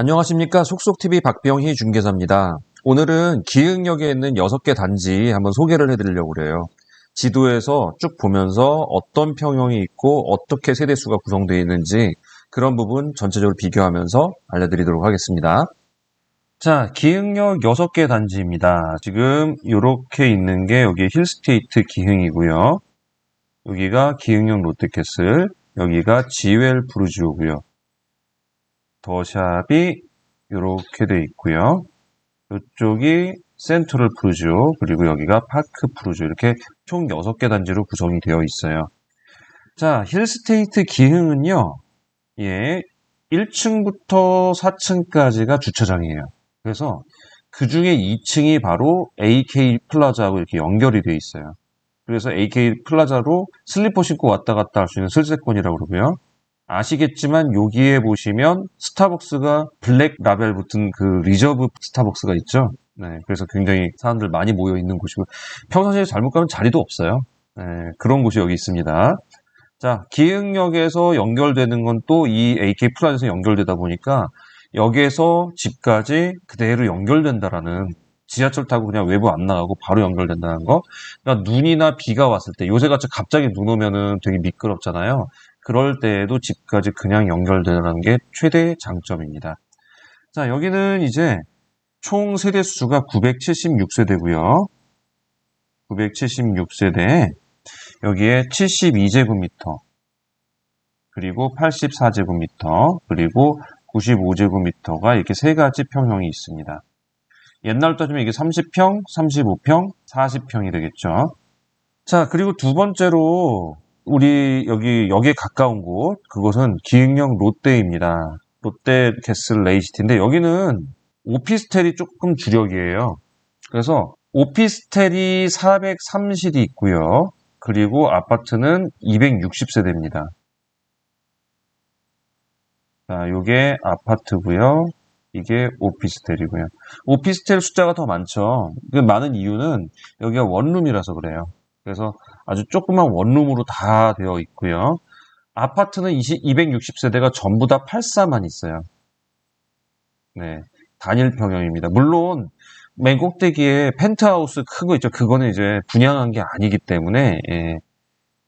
안녕하십니까. 속속TV 박병희 중개사입니다. 오늘은 기흥역에 있는 6개 단지 한번 소개를 해드리려고 그래요. 지도에서 쭉 보면서 어떤 평형이 있고 어떻게 세대수가 구성되어 있는지 그런 부분 전체적으로 비교하면서 알려드리도록 하겠습니다. 자, 기흥역 6개 단지입니다. 지금 이렇게 있는 게 여기 힐스테이트 기흥이고요. 여기가 기흥역 롯데캐슬, 여기가 지웰 브루지오고요. 더샵이 이렇게 돼 있고요. 이쪽이 센트럴 프루지오 그리고 여기가 파크 프루지오 이렇게 총 6개 단지로 구성이 되어 있어요. 자, 힐스테이트 기흥은요. 예, 1층부터 4층까지가 주차장이에요. 그래서 그 중에 2층이 바로 AK 플라자하고 이렇게 연결이 되어 있어요. 그래서 AK 플라자로 슬리퍼 신고 왔다 갔다 할 수 있는 슬세권이라고 그러고요. 아시겠지만 여기에 보시면 스타벅스가 블랙 라벨 붙은 그 리저브 스타벅스가 있죠. 네, 그래서 굉장히 사람들 많이 모여 있는 곳이고 평상시에 잘못 가면 자리도 없어요. 네, 그런 곳이 여기 있습니다. 자, 기흥역에서 연결되는 건 또 이 AK 플라자에서 연결되다 보니까 여기에서 집까지 그대로 연결된다라는 지하철 타고 그냥 외부 안 나가고 바로 연결된다는 거. 그러니까 눈이나 비가 왔을 때 요새 같이 갑자기 눈 오면은 되게 미끄럽잖아요. 그럴 때에도 집까지 그냥 연결되는 게 최대 장점입니다. 자, 여기는 이제 총 세대 수가 976세대고요. 976세대 여기에 72제곱미터 그리고 84제곱미터 그리고 95제곱미터가 이렇게 세 가지 평형이 있습니다. 옛날 따지면 이게 30평, 35평, 40평이 되겠죠. 자, 그리고 두 번째로 우리 여기 여기에 가까운 곳 그것은 기흥역 롯데입니다. 롯데 캐슬 레이시티인데 여기는 오피스텔이 조금 주력이에요. 그래서 오피스텔이 430이 있고요. 그리고 아파트는 260세대입니다. 자, 요게 아파트고요. 이게 오피스텔이고요. 오피스텔 숫자가 더 많죠. 그 많은 이유는 여기가 원룸이라서 그래요. 그래서 아주 조그만 원룸으로 다 되어 있고요. 아파트는 20, 260세대가 전부 다 84만 있어요. 네. 단일 평형입니다. 물론 맨 꼭대기에 펜트하우스 큰거 있죠. 그거는 이제 분양한 게 아니기 때문에 예,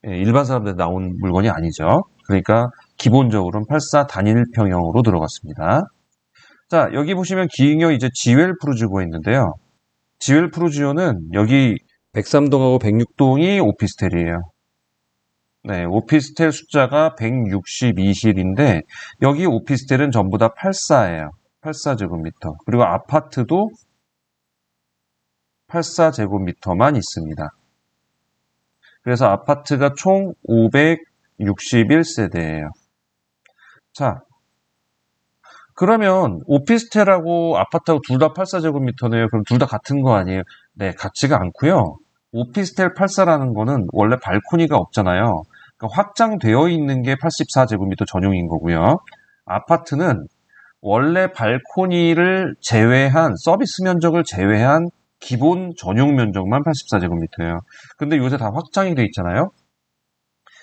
예, 일반 사람들 나온 물건이 아니죠. 그러니까 기본적으로는 84 단일 평형으로 들어갔습니다. 자, 여기 보시면 기흥역 이제 지웰 프루지오가 있는데요. 지웰 프루지오는 여기 103동하고 106동이 오피스텔이에요. 네, 오피스텔 숫자가 162실인데 여기 오피스텔은 전부 다 84예요. 84제곱미터. 그리고 아파트도 84제곱미터만 있습니다. 그래서 아파트가 총 561세대예요. 자, 그러면 오피스텔하고 아파트하고 둘 다 84제곱미터네요. 그럼 둘 다 같은 거 아니에요? 네, 같지가 않고요. 오피스텔 84라는 거는 원래 발코니가 없잖아요. 그러니까 확장되어 있는 게 84제곱미터 전용인 거고요. 아파트는 원래 발코니를 제외한 서비스 면적을 제외한 기본 전용 면적만 84제곱미터예요. 근데 요새 다 확장이 돼 있잖아요.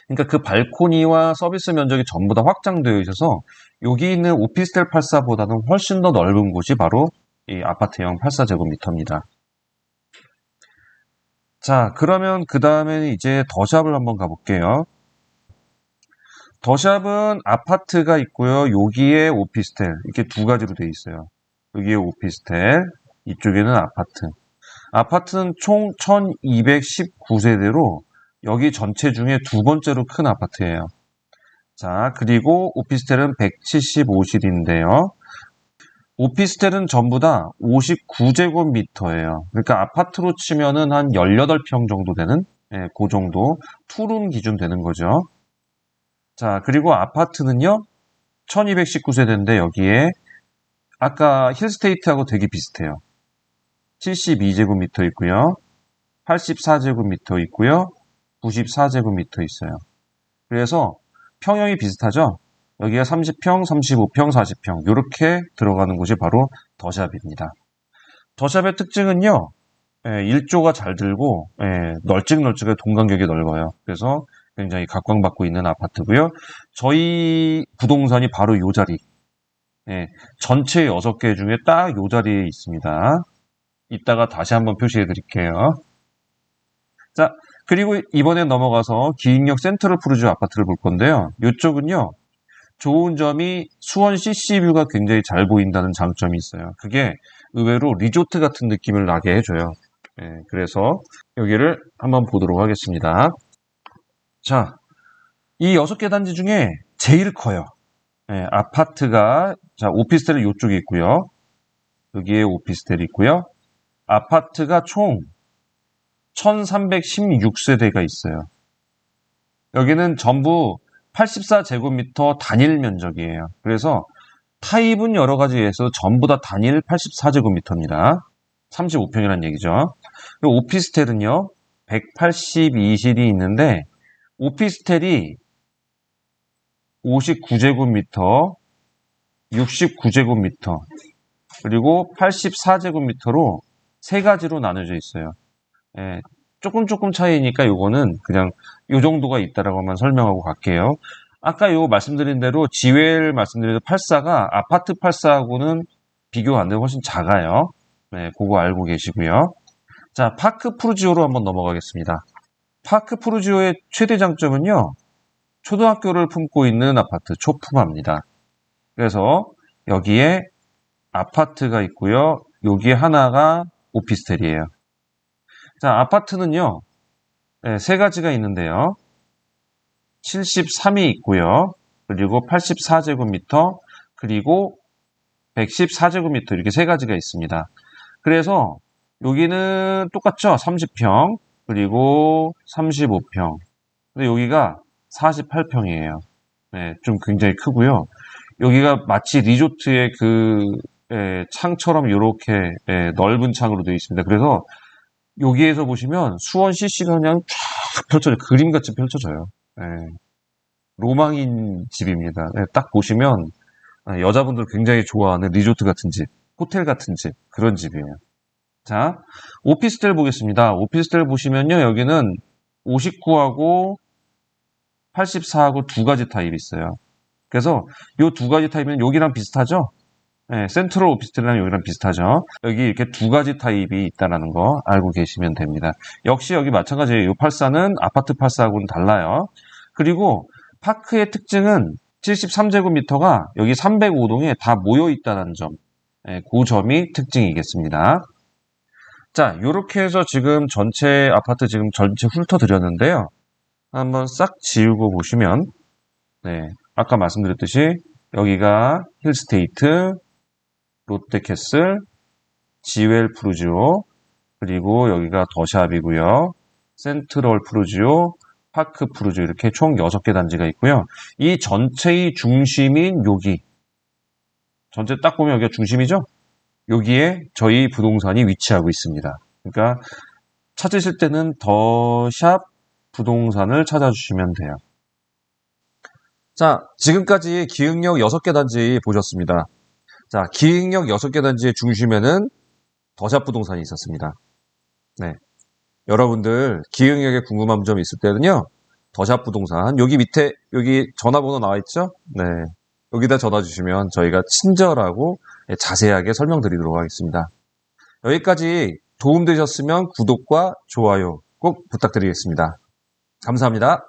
그러니까 그 발코니와 서비스 면적이 전부 다 확장되어 있어서 여기 있는 오피스텔 84보다는 훨씬 더 넓은 곳이 바로 이 아파트형 84제곱미터입니다. 자, 그러면 그 다음에는 이제 더샵을 한번 가볼게요. 더샵은 아파트가 있고요. 여기에 오피스텔 이렇게 두 가지로 되어 있어요. 여기에 오피스텔, 이쪽에는 아파트. 아파트는 총 1219세대로 여기 전체 중에 두 번째로 큰 아파트예요. 자, 그리고 오피스텔은 175실인데요. 오피스텔은 전부 다 59제곱미터예요. 그러니까 아파트로 치면은 한 18평 정도 되는, 예, 그 정도 투룸 기준 되는 거죠. 자, 그리고 아파트는요, 1219세대인데 여기에 아까 힐스테이트하고 되게 비슷해요. 72제곱미터 있고요. 84제곱미터 있고요. 94제곱미터 있어요. 그래서 평형이 비슷하죠? 여기가 30평, 35평, 40평 이렇게 들어가는 곳이 바로 더샵입니다. 더샵의 특징은요. 예, 일조가 잘 들고 예, 널찍널찍해 동간격이 넓어요. 그래서 굉장히 각광받고 있는 아파트고요. 저희 부동산이 바로 이 자리 예, 전체 6개 중에 딱요 자리에 있습니다. 이따가 다시 한번 표시해 드릴게요. 자, 그리고 이번에 넘어가서 기익역 센트럴 푸르주 아파트를 볼 건데요. 이쪽은요, 좋은 점이 수원 CC뷰가 굉장히 잘 보인다는 장점이 있어요. 그게 의외로 리조트 같은 느낌을 나게 해줘요. 예, 그래서 여기를 한번 보도록 하겠습니다. 자, 이 여섯 개 단지 중에 제일 커요. 예, 아파트가, 자, 오피스텔은 이쪽에 있고요. 여기에 오피스텔이 있고요. 아파트가 총 1316세대가 있어요. 여기는 전부 84제곱미터 단일 면적이에요. 그래서 타입은 여러 가지에서 전부 다 단일 84제곱미터입니다. 35평이라는 얘기죠. 오피스텔은요, 182실이 있는데, 오피스텔이 59제곱미터, 69제곱미터, 그리고 84제곱미터로 세 가지로 나눠져 있어요. 예, 조금 조금 차이니까 요거는 그냥 요 정도가 있다라고만 설명하고 갈게요. 아까 요 말씀드린 대로 지웰 말씀드린 84가 아파트 84하고는 비교가 안 되고 훨씬 작아요. 네, 그거 알고 계시고요. 자, 파크 푸르지오로 한번 넘어가겠습니다. 파크 푸르지오의 최대 장점은요. 초등학교를 품고 있는 아파트 초품화입니다. 그래서 여기에 아파트가 있고요. 여기 하나가 오피스텔이에요. 자, 아파트는요. 네, 세 가지가 있는데요. 73이 있고요. 그리고 84제곱미터, 그리고 114제곱미터 이렇게 세 가지가 있습니다. 그래서 여기는 똑같죠? 30평, 그리고 35평. 근데 여기가 48평이에요. 네, 좀 굉장히 크고요. 여기가 마치 리조트의 그 예, 창처럼 이렇게 예, 넓은 창으로 되어 있습니다. 그래서 여기에서 보시면 수원 CC가 그냥 쫙 펼쳐져 그림같이 펼쳐져요. 예, 로망인 집입니다. 예, 딱 보시면 아, 여자분들 굉장히 좋아하는 리조트 같은 집, 호텔 같은 집 그런 집이에요. 자, 오피스텔 보겠습니다. 오피스텔 보시면요, 여기는 59하고 84하고 두 가지 타입이 있어요. 그래서 이 두 가지 타입은 여기랑 비슷하죠? 네, 센트럴 오피스텔이랑 여기랑 비슷하죠? 여기 이렇게 두 가지 타입이 있다는 거 알고 계시면 됩니다. 역시 여기 마찬가지예요. 이 84는 아파트 84하고는 달라요. 그리고 파크의 특징은 73제곱미터가 여기 305동에 다 모여 있다는 점. 네, 그 점이 특징이겠습니다. 자, 이렇게 해서 지금 전체 아파트 지금 전체 훑어드렸는데요. 한번 싹 지우고 보시면, 네, 아까 말씀드렸듯이 여기가 힐스테이트, 롯데캐슬, 지웰 프루지오, 그리고 여기가 더샵이고요. 센트럴 프루지오, 파크 프루지오 이렇게 총 6개 단지가 있고요. 이 전체의 중심인 여기 전체 딱 보면 여기가 중심이죠? 여기에 저희 부동산이 위치하고 있습니다. 그러니까 찾으실 때는 더 샵 부동산을 찾아주시면 돼요. 자, 지금까지 기흥역 6개 단지 보셨습니다. 자, 기흥역 6개 단지의 중심에는 더샵 부동산이 있었습니다. 네. 여러분들 기흥역에 궁금한 점 있을 때는요. 더샵 부동산 여기 밑에 여기 전화번호 나와 있죠? 네. 여기다 전화 주시면 저희가 친절하고 자세하게 설명드리도록 하겠습니다. 여기까지 도움되셨으면 구독과 좋아요 꼭 부탁드리겠습니다. 감사합니다.